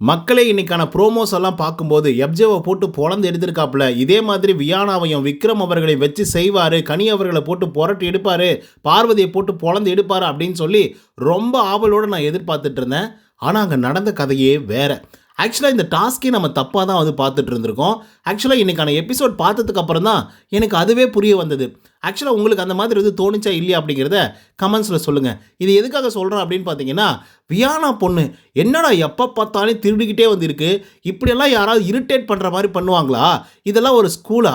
மக்களே இன்னைக்கான ப்ரோமோஸ் எல்லாம் பார்க்கும்போது எப்ஜேவை போட்டு பொழந்து எடுத்திருக்காப்புல. இதே மாதிரி வியானாவையும் விக்ரம் அவர்களை வச்சு செய்வார் கனி அவர்களை போட்டு புரட்டி எடுப்பார் பார்வதியை போட்டு பொழந்து எடுப்பார் அப்படின்னு சொல்லி ரொம்ப ஆவலோடு நான் எதிர்பார்த்துட்டு இருந்தேன். ஆனால் அங்கே நடந்த கதையே வேறு. ஆக்சுவலாக இந்த டாஸ்க்கே நம்ம தப்பாக தான் வந்து பார்த்துட்டு இருந்திருக்கோம். ஆக்சுவலாக இன்றைக்கான எபிசோட் பார்த்ததுக்கப்புறம் தான் எனக்கு அதுவே புரிய வந்தது. ஆக்சுவலாக உங்களுக்கு அந்த மாதிரி எதுவும் தோணுச்சா இல்லையா அப்படிங்கிறத கமெண்ட்ஸில் சொல்லுங்கள் இது எதுக்காக சொல்கிறேன் அப்படின்னு பார்த்தீங்கன்னா வியானா பொண்ணு என்னடா எப்போ பார்த்தாலும் திருடிக்கிட்டே வந்திருக்கு இப்படியெல்லாம் யாராவது இரிட்டேட் பண்ணுற மாதிரி பண்ணுவாங்களா? இதெல்லாம் ஒரு ஸ்கூலா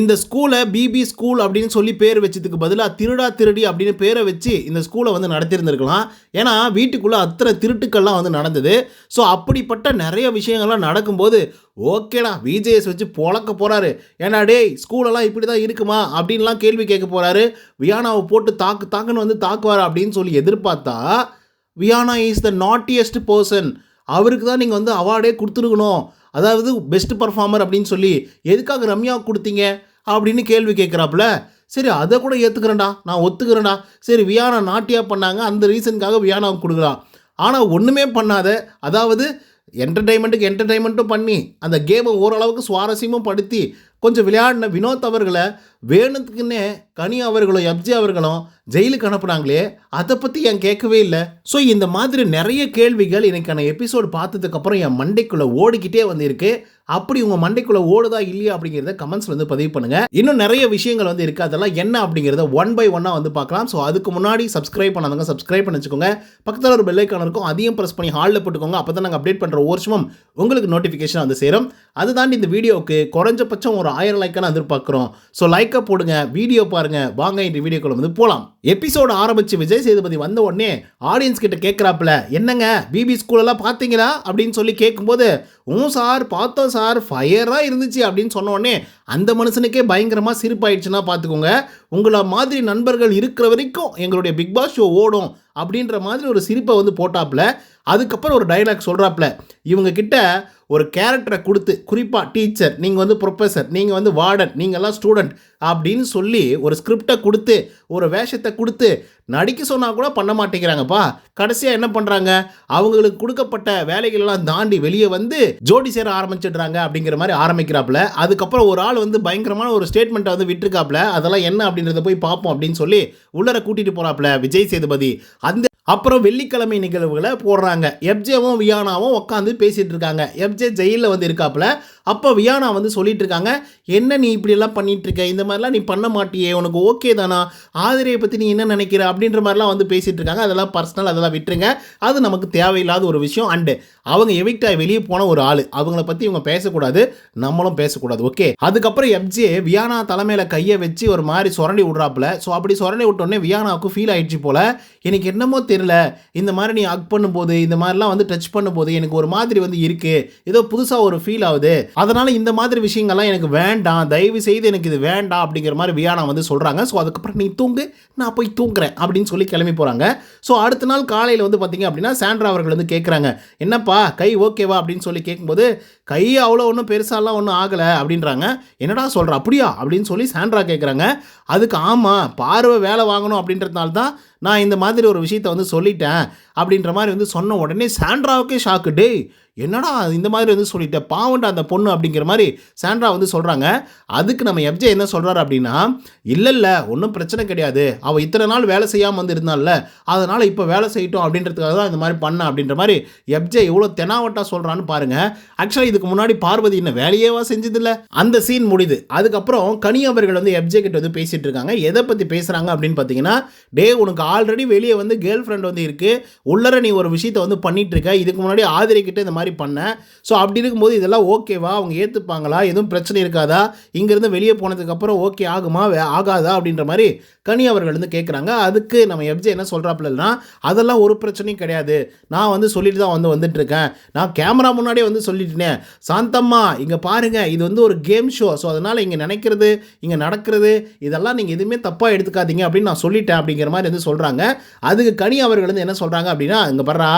இந்த ஸ்கூலை பிபி ஸ்கூல் அப்படின்னு சொல்லி பேர் வச்சதுக்கு பதிலாக திருடா திருடி அப்படின்னு பேரை வச்சு இந்த ஸ்கூலை வந்து நடத்தியிருந்திருக்கலாம். ஏன்னா வீட்டுக்குள்ளே அத்தனை திருட்டுக்கள்லாம் வந்து நடந்தது. ஸோ அப்படிப்பட்ட நிறைய விஷயங்கள்லாம் நடக்கும்போது ஓகேடா விஜேஎஸ் வச்சு பொழக்க போகிறாரு ஏன்னா டேய் ஸ்கூலெல்லாம் இப்படி தான் இருக்குமா? அப்படின்லாம் கேள்வி கேட்க போகிறாரு வியானாவை போட்டு தாக்கு தாக்குன்னு வந்து தாக்குவார் அப்படின்னு சொல்லி எதிர்பார்த்தா Viana is the naughtiest person அவருக்கு தான் நீங்கள் வந்து அவார்டே கொடுத்துருக்கணும். அதாவது பெஸ்ட் பர்ஃபார்மர் அப்படின்னு சொல்லி எதுக்காக ரம்யா கொடுத்தீங்க? அப்படின்னு கேள்வி கேட்குறாப்புல சரி அதை கூட ஏற்றுக்கிறேன்டா நான் ஒத்துக்கிறேன்டா. சரி வியானா நாட்டியா பண்ணாங்க அந்த ரீசனுக்காக வியானாவுக்கு கொடுக்கலாம். ஆனால் ஒன்றுமே பண்ணாத அதாவது என்டர்டைன்மெண்ட்டுக்கு என்டர்டைன்மெண்ட்டும் பண்ணி அந்த கேமை ஓரளவுக்கு சுவாரஸ்யமும் படுத்தி கொஞ்சம் விளையாடின வினோத் அவர்களை வேணுத்துக்குன்னே கனி அவர்களும் எப்ஜி அவர்களும் ஜெயிலுக்கு அனுப்புனாங்களே அதை பற்றி என் கேட்கவே இல்லை? ஸோ இந்த மாதிரி நிறைய கேள்விகள் இன்னைக்கான எபிசோடு பார்த்ததுக்கப்புறம் என் மண்டைக்குள்ளே ஓடிக்கிட்டே வந்திருக்கு. அப்படி உங்கள் மண்டைக்குள்ளே ஓடுதா இல்லையா அப்படிங்கிறத கமெண்ட்ஸ் வந்து பதிவு பண்ணுங்கள் இன்னும் நிறைய விஷயங்கள் வந்து இருக்குது அதெல்லாம் என்ன அப்படிங்கிறத ஒன் பை ஒன்னாக வந்து பார்க்கலாம். ஸோ அதுக்கு முன்னாடி சப்ஸ்கிரைப் பண்ணாதவங்க சப்ஸ்கிரைப் பண்ணி வச்சுக்கோங்க பக்கத்தில் ஒரு பெல்லைக்கான இருக்கும். அதையும் ப்ரெஸ் பண்ணி ஹாலில் போட்டுக்கோங்க. அப்போ தான் நாங்கள் அப்டேட் பண்ணுற வருஷமும் உங்களுக்கு நோட்டிஃபிகேஷன் வந்து சேரும். அது தாண்டி இந்த வீடியோவுக்கு குறைஞ்சபட்சம் ஒரு ஆயிரம் லைக்கான எதிர்பார்க்குறோம். ஸோ லைக் லைக்கை போடுங்க வீடியோ பாருங்க. வாங்க இந்த வீடியோக்குள்ள வந்து போகலாம் எபிசோடு ஆரம்பிச்சு விஜய் சேதுபதி வந்த உடனே ஆடியன்ஸ் கிட்ட கேட்குறாப்புல என்னங்க பிபி ஸ்கூலெல்லாம் பார்த்தீங்களா அப்படின்னு சொல்லி கேட்கும்போது உம் சார் பார்த்தோம் சார் ஃபயராக இருந்துச்சு. அப்படின்னு சொன்ன உடனே அந்த மனுஷனுக்கே பயங்கரமாக சிரிப்பாயிடுச்சுன்னா பார்த்துக்கோங்க உங்களை மாதிரி நண்பர்கள் இருக்கிற வரைக்கும் எங்களுடைய பிக் பாஸ் ஷோ ஓடும் அப்படின்ற மாதிரி ஒரு சிரிப்பை வந்து போட்டாப்புல. அதுக்கப்புறம் ஒரு டைலாக் சொல்கிறாப்புல இவங்க கிட்ட ஒரு கேரக்டரை கொடுத்து குறிப்பாக டீச்சர் நீங்கள் வந்து ப்ரொஃபஸர் நீங்கள் வந்து வார்டன் நீங்கள்லாம் ஸ்டூடெண்ட் அப்படின்னு சொல்லி ஒரு ஸ்கிரிப்டை கொடுத்து ஒரு வேஷத்தை கொடுத்து நடிக்க சொன்னால் கூட பண்ண மாட்டேங்கிறாங்கப்பா. கடைசியாக என்ன பண்ணுறாங்க அவங்களுக்கு கொடுக்கப்பட்ட வேலைகளெல்லாம் தாண்டி வெளியே வந்து ஜோடி சேர ஆரம்பிச்சிடுறாங்க அப்படிங்கிற மாதிரி ஆரம்பிக்கிறாப்புல. அதுக்கப்புறம் ஒரு ஆள் வந்து பயங்கரமான ஒரு ஸ்டேட்மெண்ட்டை வந்து விட்டுருக்காப்புல. அதெல்லாம் என்ன அப்படின்றத போய் பார்ப்போம் அப்படின்னு சொல்லி உள்ளர கூட்டிகிட்டு போகிறாப்புல விஜய் சேதுபதி. அந்த அப்புறம் வெள்ளிக்கிழமை நிகழ்வுகளை போடுறாங்க. எப்ஜேவும் வியானாவும் உட்காந்து பேசிகிட்டு இருக்காங்க. எப்ஜே ஜெயிலில் வந்து இருக்காப்புல. அப்போ வியானா வந்து சொல்லிட்டு இருக்காங்க என்ன நீ இப்படியெல்லாம் பண்ணிகிட்ருக்க இந்த மாதிரிலாம் நீ பண்ண மாட்டியே. உனக்கு ஓகே தானா? ஆதிரியை பற்றி நீ என்ன நினைக்கிற? அப்படின்ற மாதிரிலாம் வந்து பேசிகிட்டு இருக்காங்க. அதெல்லாம் பர்சனல் அதெல்லாம் விட்டுருங்க. அது நமக்கு தேவையில்லாத ஒரு விஷயம். அண்டு அவங்க எவிக்டாய் வெளியே போன ஒரு ஆள். அவங்கள பற்றி இவங்க பேசக்கூடாது. நம்மளும் பேசக்கூடாது. ஓகே அதுக்கப்புறம் எப்ஜே வியானா தலைமையில் கையை வச்சு ஒரு மாதிரி சுரண்டி விட்றாப்புல. ஸோ அப்படி சுரண்டி விட்டோடனே வியானாவுக்கு ஃபீல் ஆயிடுச்சு போல். எனக்கு என்னமோ தெரியும் தெரியல இந்த மாதிரி நீ அக் பண்ணும்போது இந்த மாதிரிலாம் வந்து டச் பண்ணும்போது எனக்கு ஒரு மாதிரி வந்து இருக்கு. ஏதோ புதுசாக ஒரு ஃபீல் ஆகுது. அதனால இந்த மாதிரி விஷயங்கள்லாம் எனக்கு வேண்டாம். தயவு செய்து எனக்கு இது வேண்டாம் அப்படிங்கிற மாதிரி வியானா வந்து சொல்கிறாங்க ஸோ அதுக்கப்புறம் நீ தூங்கு நான் போய் தூங்குறேன் அப்படின்னு சொல்லி கிளம்பி போகிறாங்க ஸோ அடுத்த நாள் காலையில் வந்து பார்த்தீங்க அப்படின்னா சாண்ட்ரா அவர்கள் வந்து கேட்குறாங்க என்னப்பா கை ஓகேவா அப்படின்னு சொல்லி கேட்கும்போது கை அவ்வளோ ஒன்றும் பெருசாலாம் ஒன்றும் ஆகலை அப்படின்றாங்க. என்னடா சொல்கிற அப்படியா? அப்படின்னு சொல்லி சாண்ட்ரா கேட்குறாங்க அதுக்கு ஆமாம் பார்வை வேலை வாங்கணும் அப்படின்றதுனால தான் நான் இந்த மாதிரி ஒரு விஷயத்த வந்து சொல்லிட்டேன் அப்படின்ற மாதிரி வந்து சொன்ன உடனே சாண்ட்ராவுக்கே ஷாக்கு டேய் என்னடா இந்த மாதிரி வந்து சொல்லிட்ட பாவண்டா அந்த பொண்ணு அப்படிங்கிற மாதிரி சாண்ட்ரா வந்து சொல்கிறாங்க அதுக்கு நம்ம எஃப்ஜே என்ன சொல்கிறாரு அப்படின்னா இல்லை இல்லை ஒன்றும் பிரச்சனை கிடையாது. அவள் இத்தனை நாள் வேலை செய்யாமல் வந்து இருந்தால அதனால் இப்போ வேலை செய்யட்டும் அப்படின்றதுக்காக தான் இந்த மாதிரி பண்ண. அப்படின்ற மாதிரி எஃப்ஜே எவ்வளோ தெனாவட்டா சொல்கிறான்னு பாருங்கள் ஆக்சுவலாக இதுக்கு முன்னாடி பார்வதி இன்னும் வேலையேவா செஞ்சதில்ல. அந்த சீன் முடியுது. அதுக்கப்புறம் கனி அவர்கள் வந்து எஃப்ஜே கிட்ட வந்து பேசிகிட்டு இருக்காங்க. எதை பற்றி பேசுகிறாங்க அப்படின்னு பார்த்தீங்கன்னா டே உனக்கு ஆல்ரெடி வெளியே வந்து கேர்ள் ஃப்ரெண்ட் வந்து இருக்குது உள்ளர நீ ஒரு விஷயத்தை வந்து பண்ணிட்டு இருக்க. இதுக்கு முன்னாடி ஆதிரை கிட்ட இந்த மாதிரி பண்ணேன் ஸோ அப்படி இருக்கும்போது இதெல்லாம் ஓகேவா அவங்க ஏற்றுப்பாங்களா எதுவும் பிரச்சனை இருக்காதா? இங்கேருந்து வெளியே போனதுக்கப்புறம் ஓகே ஆகுமா? ஆகாதா? அப்படின்ற மாதிரி கனி அவர்கள் வந்து கேட்குறாங்க அதுக்கு நம்ம எப்ஜே என்ன சொல்கிறாப்புலன்னா அதெல்லாம் ஒரு பிரச்சனையும் கிடையாது. நான் வந்து சொல்லிட்டு தான் வந்து வந்துட்டுருக்கேன். நான் கேமரா முன்னாடியே வந்து சொல்லிட்டேன். சாந்தம்மா இங்கே பாருங்கள் இது வந்து ஒரு கேம் ஷோ ஸோ அதனால் இங்கே நினைக்கிறது இங்கே நடக்கிறது இதெல்லாம் நீங்கள் எதுவுமே தப்பாக எடுத்துக்காதீங்க அப்படின்னு நான் சொல்லிட்டேன் அப்படிங்கிற மாதிரி வந்து சொல்கிறாங்க அதுக்கு கனி அவர்கள் வந்து என்ன சொல்கிறாங்க அப்படின்னா இங்கே பர்றா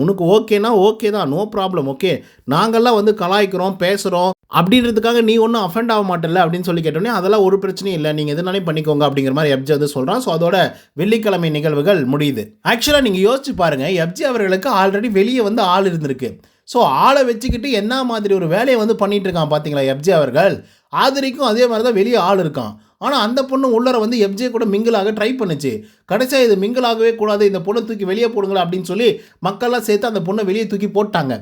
உனக்கு ஓகேனா ஓகே தான் நோ ப்ராப்ளம் ஓகே? நாங்கள்லாம் வந்து கலாய்க்கிறோம் பேசுகிறோம் அப்படின்றதுக்காக நீ ஒன்றும் அஃபெண்ட் ஆக மாட்டல அப்படின்னு சொல்லி கேட்டோன்னே அதெல்லாம் ஒரு பிரச்சனையும் இல்லை. நீங்கள் எதுனாலே பண்ணிக்கோங்க அப்படிங்கிற மாதிரி எப்ஜி வந்து சொல்கிறான் ஸோ அதோட வெள்ளிக்கிழமை நிகழ்வுகள் முடியுது. ஆக்சுவலாக நீங்கள் யோசிச்சு பாருங்கள் எப்ஜி அவர்களுக்கு ஆல்ரெடி வெளியே வந்து ஆள் இருந்திருக்கு. ஸோ ஆளை வச்சுக்கிட்டு என்ன மாதிரி ஒரு வேலையை வந்து பண்ணிகிட்டு இருக்கான் பார்த்தீங்களா எப்ஜி அவர்கள்? ஆதிரிக்கும் அதே மாதிரி தான் வெளியே ஆள் இருக்கான். ஆனால் அந்த பொண்ணு உள்ளர வந்து எஃப்ஜே கூட மிங்கிளாக ட்ரை பண்ணுச்சு. கடைசியாக இது மிங்கிளாகவே கூடாது இந்த பொண்ணை தூக்கி வெளியே போடுங்களா அப்படின்னு சொல்லி மக்கள்லாம் சேர்த்து அந்த பொண்ணை வெளியே தூக்கி போட்டாங்க.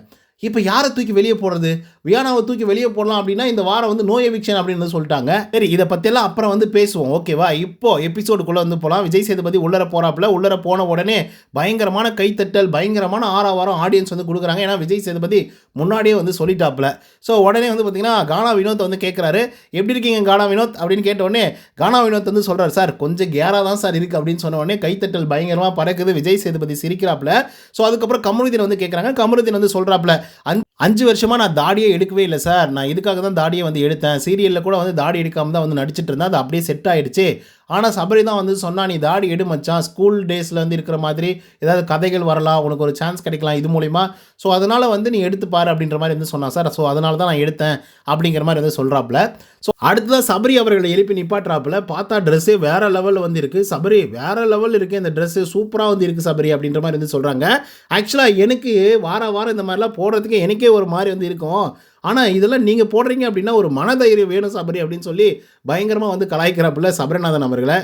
இப்போ யாரை தூக்கி வெளியே போடுறது? வியானாவை தூக்கி வெளியே போடலாம் அப்படின்னா இந்த வாரம் வந்து நோய் எவிக்ஷன் அப்படின்னு வந்து சொல்லிட்டாங்க. சரி இதை பற்றியெல்லாம் அப்புறம் வந்து பேசுவோம். ஓகேவா? இப்போ எபிசோடுக்குள்ளே வந்து போகலாம் விஜய் சேதுபதி உள்ளர போகிறாப்புல உள்ளர போன உடனே பயங்கரமான கைத்தட்டல் பயங்கரமான ஆறாவாரம் ஆடியன்ஸ் வந்து கொடுக்குறாங்க. ஏன்னா விஜய் சேதுபதி முன்னாடியே வந்து சொல்லிட்டாப்புல. ஸோ உடனே வந்து பார்த்தீங்கன்னா கானா வினோத் வந்து கேட்குறாரு எப்படி இருக்கீங்க கானா வினோத்? அப்படின்னு கேட்ட உடனே கானா வினோத் வந்து சொல்கிறார் சார் கொஞ்சம் கேராக தான் சார் இருக்குது அப்படின்னு சொன்ன உடனே கைத்தட்டல் பயங்கரமாக பறக்குது. விஜய் சேதுபதி சிரிக்கிறாப்புல. ஸோ அதுக்கப்புறம் கமருதீன் வந்து கேட்குறாங்க கமருதீன் வந்து சொல்கிறாப்புல அஞ்சு அஞ்சு வருஷமாக நான் தாடியே எடுக்கவே இல்லை சார். நான் இதுக்காக தான் தாடியை வந்து எடுத்தேன். சீரியலில் கூட வந்து தாடி எடுக்காம தான் வந்து நடிச்சிட்டு இருந்தேன். அது அப்படியே செட் ஆயிடுச்சு. ஆனால் சபரி தான் வந்து சொன்னா நீ தாடி எடு மச்சான். ஸ்கூல் டேஸ்லேருந்து இருக்கிற மாதிரி ஏதாவது கதைகள் வரலாம். உனக்கு ஒரு சான்ஸ் கிடைக்கலாம். இது மூலிமா ஸோ அதனால் வந்து நீ எடுத்து பாரு அப்படின்ற மாதிரி வந்து சொன்னான் சார். ஸோ அதனால தான் நான் எடுத்தேன் அப்படிங்கிற மாதிரி வந்து சொல்கிறாப்புல ஸோ அடுத்ததாக சபரி அவர்களை எழுப்பி நிப்பாட்டுறாப்புல. பார்த்தா ட்ரெஸ்ஸே வேறு லெவலில் வந்து இருக்குது சபரி வேறு லெவல் இருக்குது இந்த ட்ரெஸ்ஸு சூப்பராக வந்து இருக்குது சபரி அப்படின்ற மாதிரி வந்து சொல்கிறாங்க ஆக்சுவலாக எனக்கு வார வாரம் இந்த மாதிரிலாம் போடுறதுக்கு எனக்கே ஒரு மாதிரி வந்து இருக்கும். ஆனால் இதெல்லாம் நீங்கள் போடுறீங்க அப்படின்னா ஒரு மனதைரியம் வேணும் சபரி அப்படின்னு சொல்லி பயங்கரமாக வந்து கலாய்க்கிறாப்புல சபரிநாதன் அவர்களை.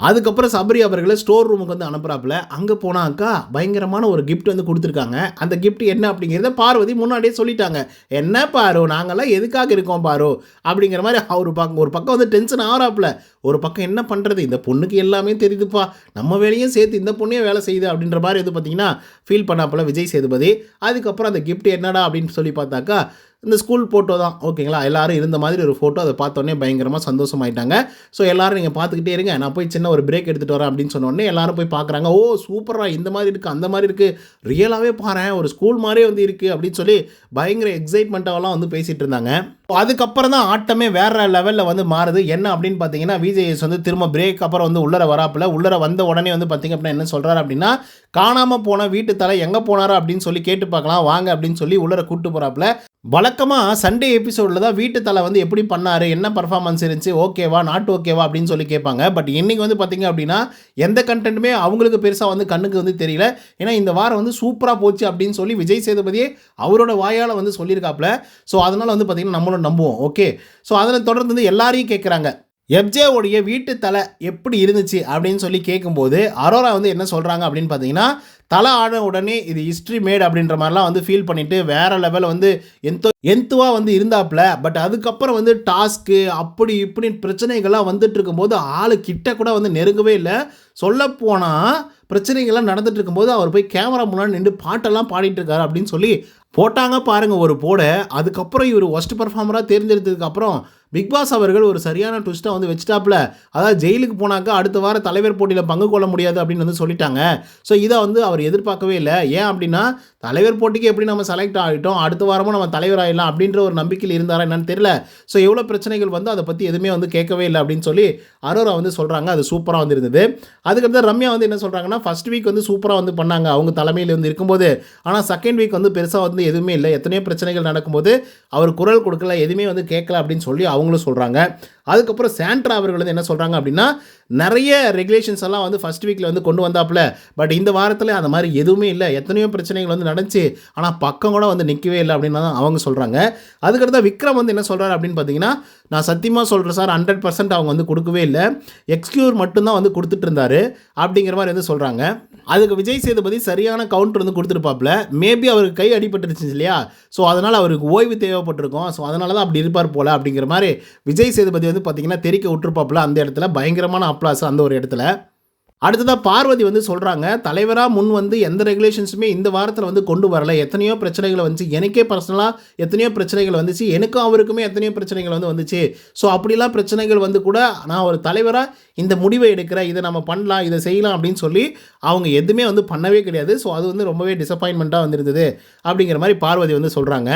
அதுக்கப்புறம் சபரி அவர்களை ஸ்டோர் ரூமுக்கு வந்து அனுப்புகிறாப்புல அங்கே போனாக்கா பயங்கரமான ஒரு கிஃப்ட் வந்து கொடுத்துருக்காங்க. அந்த கிஃப்ட் என்ன அப்படிங்கிறத பார்வதி முன்னாடியே சொல்லிட்டாங்க. என்ன பாரு நாங்கள்லாம் எதுக்காக இருக்கோம் பாரு? அப்படிங்கிற மாதிரி அவர் பக்கம் ஒரு பக்கம் வந்து டென்ஷன் ஆகிறாப்புல ஒரு பக்கம் என்ன பண்ணுறது இந்த பொண்ணுக்கு எல்லாமே தெரியுதுப்பா. நம்ம வேலையும் சேர்த்து இந்த பொண்ணையும் வேலை செய்யுது அப்படின்ற மாதிரி எது பார்த்தீங்கன்னா ஃபீல் பண்ணாப்புல விஜய் சேதுபதி. அதுக்கப்புறம் அந்த கிஃப்ட் என்னடா அப்படின்னு சொல்லி பார்த்தாக்கா இந்த ஸ்கூல் ஃபோட்டோ தான். ஓகேங்களா எல்லாரும் இருந்த மாதிரி ஒரு ஃபோட்டோ அதை பார்த்தோன்னே பயங்கரமாக சந்தோஷமாயிட்டாங்க. ஸோ எல்லோரும் நீங்கள் பார்த்துக்கிட்டே இருங்க. நான் போய் சின்ன ஒரு பிரேக் எடுத்துகிட்டு வரேன் அப்படின்னு சொன்னோடனே எல்லோரும் எல்லாரும் போய் பார்க்குறாங்க. ஓ சூப்பராக இந்த மாதிரி இருக்குது அந்த மாதிரி இருக்குது ரியலாகவே பாரேன் ஒரு ஸ்கூல் மாதிரியே வந்து இருக்குது அப்படின்னு சொல்லி பயங்கர எக்ஸைட்மெண்ட்டாகலாம் வந்து பேசிகிட்டு இருந்தாங்க. அதுக்கப்புறம் தான் ஆட்டமே வேறு லெவலில் வந்து மாறுது. என்ன அப்படின்னு பார்த்தீங்கன்னா விஜேஎஸ் வந்து திரும்ப பிரேக் அப்புறம் வந்து உள்ளர வராப்புல. உள்ளர வந்த உடனே வந்து பார்த்திங்க அப்படின்னா என்ன சொல்கிறாரு அப்படின்னா காணாமல் போன வீட்டு தலை எங்கே போனாரா? அப்படின்னு சொல்லி கேட்டு பார்க்கலாம். வாங்க அப்படின்னு சொல்லி உள்ளர கூப்பிட்டு போகிறாப்புல வழக்கமாக சண்டே எபிசோடில் தான் வீட்டு தலை வந்து எப்படி பண்ணார் என்ன பர்ஃபார்மன்ஸ் இருந்துச்சு ஓகேவா நாட் ஓகேவா அப்படின்னு சொல்லி கேட்பாங்க. பட் இன்றைக்கி வந்து பார்த்திங்க அப்படின்னா எந்த கண்டென்ட்டுமே அவங்களுக்கு பெருசாக வந்து கண்ணுக்கு வந்து தெரியல. ஏன்னா இந்த வாரம் வந்து சூப்பராக போச்சு அப்படின்னு சொல்லி விஜய் சேதுபதியே அவரோட வாயால் வந்து சொல்லியிருக்காப்புல. ஸோ அதனால் வந்து பார்த்தீங்கன்னா நம்மளும் நம்புவோம். ஓகே ஸோ அதில் தொடர்ந்து வந்து எல்லாரையும் கேட்குறாங்க எஃப்ஜேவுடைய வீட்டு தலை எப்படி இருந்துச்சு அப்படின்னு சொல்லி கேட்கும்போது அரோரா வந்து என்ன சொல்கிறாங்க அப்படின்னு பார்த்தீங்கன்னா தலை ஆன உடனே இது ஹிஸ்ட்ரி மேட் அப்படின்ற மாதிரிலாம் வந்து ஃபீல் பண்ணிட்டு வேற லெவலில் வந்து எந்த எந்துவாக வந்து இருந்தாப்புல பட் அதுக்கப்புறம் வந்து டாஸ்க்கு அப்படி இப்படி பிரச்சனைகள்லாம் வந்துட்டு இருக்கும்போது ஆள் கிட்ட கூட வந்து நெருங்கவே இல்லை. சொல்லப்போனால் பிரச்சனைகள்லாம் நடந்துட்டு இருக்கும்போது அவர் போய் கேமரா முன்னாடி நின்று பாட்டெல்லாம் பாடிட்டு இருக்காரு அப்படின்னு சொல்லி போட்டாங்க பாருங்கள் ஒரு போட. அதுக்கப்புறம் இவர் ஒஸ்ட் பர்ஃபார்மராக தேர்ந்தெடுத்ததுக்கப்புறம் பிக் பாஸ் அவர்கள் ஒரு சரியான ட்விஸ்ட்டை வந்து வச்சுட்டாப்புல. அதாவது ஜெயிலுக்கு போனாக்கா அடுத்த வாரம் தலைவர் போட்டியில் பங்கு கொள்ள முடியாது அப்படின்னு வந்து சொல்லிட்டாங்க. ஸோ இதை வந்து அவர் எதிர்பார்க்கவே இல்லை. ஏன் அப்படின்னா தலைவர் போட்டிக்கு எப்படி நம்ம செலக்ட் ஆகிட்டோம் அடுத்த வாரமும் நம்ம தலைவர் ஆகிடலாம் அப்படின்ற ஒரு நம்பிக்கையில் இருந்தாரா என்னன்னு தெரியல. ஸோ எவ்வளோ பிரச்சனைகள் வந்து அதை பற்றி எதுவுமே வந்து கேட்கவே இல்லை அப்படின்னு சொல்லி அரோரா வந்து சொல்கிறாங்க அது சூப்பராக வந்து இருந்தது. அதுக்கடுத்து ரம்யா வந்து என்ன சொல்கிறாங்கன்னா ஃபர்ஸ்ட் வீக் வந்து சூப்பராக வந்து பண்ணாங்க. அவங்க தலைமையில் வந்து இருக்கும்போது. ஆனால் செகண்ட் வீக் வந்து பெருசாக வந்து எதுவுமே இல்லை. எத்தனையோ பிரச்சனைகள் நடக்கும்போது அவர் குரல் கொடுக்கல எதுவுமே வந்து கேட்கல அப்படின்னு சொல்லி அவங்க அவங்களும் சொல்கிறாங்க அதுக்கப்புறம் சாண்ட்ரா அவர்கள் வந்து என்ன சொல்கிறாங்க அப்படின்னா நிறைய ரெகுலேஷன்ஸ் எல்லாம் வந்து ஃபர்ஸ்ட் வீக்கில் வந்து கொண்டு வந்தாப்புல பட் இந்த வாரத்தில் அந்த மாதிரி எதுவுமே இல்லை. எத்தனையோ பிரச்சனைகள் வந்து நடந்துச்சு. ஆனால் பக்கம் கூட வந்து நிற்கவே இல்லை அப்படின்னு தான் அவங்க சொல்கிறாங்க அதுக்கடுத்த விக்ரம் வந்து என்ன சொல்கிறாரு அப்படின்னு பார்த்தீங்கன்னா நான் சத்தியமாக சொல்கிறேன் சார் ஹண்ட்ரட் பர்சன்ட் அவங்க வந்து கொடுக்கவே இல்லை. எக்ஸ்கியூர் மட்டும்தான் வந்து கொடுத்துட்டு இருந்தாரு அப்படிங்கிற மாதிரி வந்து சொல்கிறாங்க அதுக்கு விஜய் சேதுபதி சரியான கவுண்டர் வந்து கொடுத்துருப்பாப்புல. மேபி அவருக்கு கை அடிபட்டுருச்சு இல்லையா? ஸோ அதனால் அவருக்கு ஓய்வு தேவைப்பட்டிருக்கும். ஸோ அதனால தான் அப்படி இருப்பார் போல அப்படிங்கிற மாதிரி விஜய் சேதுபதி வந்து பார்த்தீங்கன்னா தெரிக்க விட்டுருப்பாப்புல அந்த இடத்துல. பயங்கரமான அப்ளாஸ் அந்த ஒரு இடத்துல. அடுத்ததாக பார்வதி வந்து சொல்கிறாங்க தலைவராக முன் வந்து எந்த ரெகுலேஷன்ஸுமே இந்த வாரத்தில் வந்து கொண்டு வரல. எத்தனையோ பிரச்சனைகள் வந்துச்சு. எனக்கே பர்சனலாக எத்தனையோ பிரச்சனைகள் வந்துச்சு. எனக்கும் அவருக்குமே எத்தனையோ பிரச்சனைகள் வந்து வந்துச்சு. ஸோ அப்படிலாம் பிரச்சனைகள் வந்து கூட நான் ஒரு தலைவராக இந்த முடிவை எடுக்கிறேன். இதை நம்ம பண்ணலாம் இதை செய்யலாம் அப்படின்னு சொல்லி அவங்க எதுவுமே வந்து பண்ணவே கிடையாது. ஸோ அது வந்து ரொம்பவே டிசப்பாயின்மெண்ட்டாக வந்திருந்தது அப்படிங்கிற மாதிரி பார்வதி வந்து சொல்கிறாங்க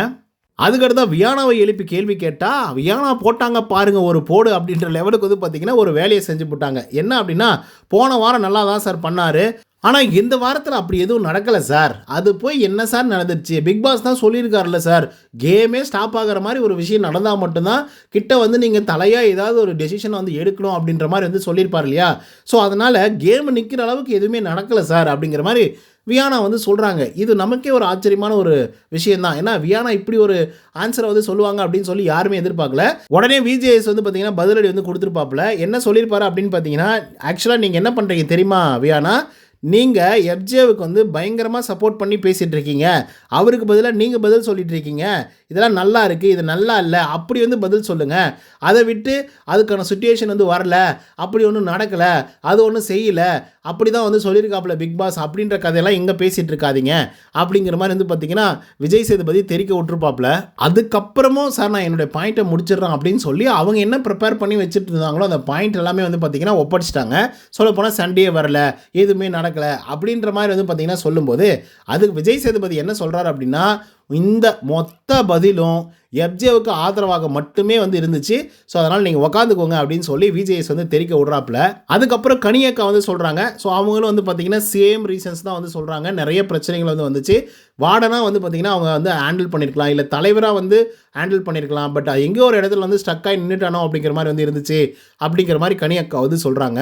அதுக்கடுத்தா வியானாவை எழுப்பி கேள்வி கேட்டால் வியானா போட்டாங்க பாருங்கள் ஒரு போடு அப்படின்ற லெவலுக்கு வந்து பார்த்தீங்கன்னா ஒரு வேலையை செஞ்சு போட்டாங்க. என்ன அப்படின்னா போன வாரம் நல்லா தான் சார் பண்ணார். ஆனால் இந்த வாரத்தில் அப்படி எதுவும் நடக்கலை சார். அது போய் என்ன சார் நடந்துச்சு பிக் பாஸ் தான் சொல்லியிருக்காருல்ல சார். கேமே ஸ்டாப் ஆகிற மாதிரி ஒரு விஷயம் நடந்தால் மட்டும்தான் கிட்ட வந்து நீங்கள் தலையாக ஏதாவது ஒரு டெசிஷனை வந்து எடுக்கணும் அப்படின்ற மாதிரி வந்து சொல்லியிருப்பார் இல்லையா? ஸோ அதனால் கேம் நிற்கிற அளவுக்கு எதுவுமே நடக்கலை சார் அப்படிங்கிற மாதிரி வியானா வந்து சொல்கிறாங்க இது நமக்கே ஒரு ஆச்சரியமான ஒரு விஷயம்தான் ஏன்னா வியானா இப்படி ஒரு ஆன்சரை வந்து சொல்லுவாங்க அப்படின்னு சொல்லி யாருமே எதிர்பார்க்கல. உடனே விஜேஎஸ் வந்து பார்த்தீங்கன்னா பதிலடி வந்து கொடுத்துருப்பாப்புல. என்ன சொல்லியிருப்பாரு அப்படின்னு பார்த்தீங்கன்னா ஆக்சுவலாக நீங்கள் என்ன பண்ணுறீங்க தெரியுமா வியானா? நீங்கள் எஃப்ஜேவுக்கு வந்து பயங்கரமாக சப்போர்ட் பண்ணி பேசிகிட்டு இருக்கீங்க. அவருக்கு பதிலாக நீங்கள் பதில் சொல்லிட்டு இருக்கீங்க. இதெல்லாம் நல்லா இருக்குது இது நல்லா இல்லை அப்படி வந்து பதில் சொல்லுங்கள் அதை விட்டு அதுக்கான சுச்சுவேஷன் வந்து வரல அப்படி ஒன்றும் நடக்கலை அது ஒன்றும் செய்யலை அப்படி தான் வந்து சொல்லியிருக்காப்புல பிக் பாஸ் அப்படின்ற கதையெல்லாம் இங்கே பேசிகிட்டு இருக்காதிங்க. அப்படிங்கிற மாதிரி வந்து பார்த்தீங்கன்னா விஜய் சேதுபதி தெரிக்க விட்டுருப்பாப்புல. அதுக்கப்புறமும் சார் நான் என்னுடைய பாயிண்ட்டை முடிச்சிடுறேன் அப்படின்னு சொல்லி அவங்க என்ன ப்ரிப்பேர் பண்ணி வச்சுட்டு இருந்தாங்களோ அந்த பாயிண்ட் எல்லாமே வந்து பார்த்தீங்கன்னா ஒப்படைச்சிட்டாங்க. சொல்லப்போனால் சண்டே வரல எதுவுமே நடக்கலை அப்படின்ற மாதிரி வந்து பார்த்தீங்கன்னா சொல்லும்போது அதுக்கு விஜய் சேதுபதி என்ன சொல்கிறாரு அப்படின்னா இந்த மொத்த பதிலும் எஃப்ஜேவுக்கு ஆதரவாக மட்டுமே வந்து இருந்துச்சு. ஸோ அதனால் நீங்கள் உக்காந்துக்கோங்க அப்படின்னு சொல்லி விஜேஎஸ் வந்து தெரிக்க விட்றாப்புல. அதுக்கப்புறம் கனியக்கா வந்து சொல்கிறாங்க ஸோ அவங்களும் வந்து பார்த்தீங்கன்னா சேம் ரீசன்ஸ் தான் வந்து சொல்கிறாங்க நிறைய பிரச்சனைகள் வந்து வந்துச்சு. வார்டனாக வந்து பார்த்தீங்கன்னா அவங்க வந்து ஹேண்டில் பண்ணியிருக்கலாம் இல்லை தலைவராக வந்து ஹேண்டில் பண்ணியிருக்கலாம் பட் எங்கேயோ ஒரு இடத்துல வந்து ஸ்டக்காகி ஆகி நின்றுட்டானோ அப்படிங்கிற மாதிரி வந்து இருந்துச்சு. அப்படிங்கிற மாதிரி கனியக்கா வந்து சொல்கிறாங்க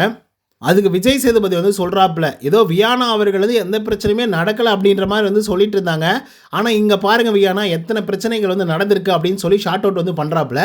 அதுக்கு விஜய் சேதுபதி வந்து சொல்கிறாப்புல ஏதோ வியானா அவர்கள் வந்து எந்த பிரச்சனையுமே நடக்கலை அப்படின்ற மாதிரி வந்து சொல்லிட்டு இருந்தாங்க. ஆனால் இங்கே பாருங்கள் வியானா எத்தனை பிரச்சனைகள் வந்து நடந்திருக்கு அப்படின்னு சொல்லி ஷார்ட் அவுட் வந்து பண்ணுறாப்புல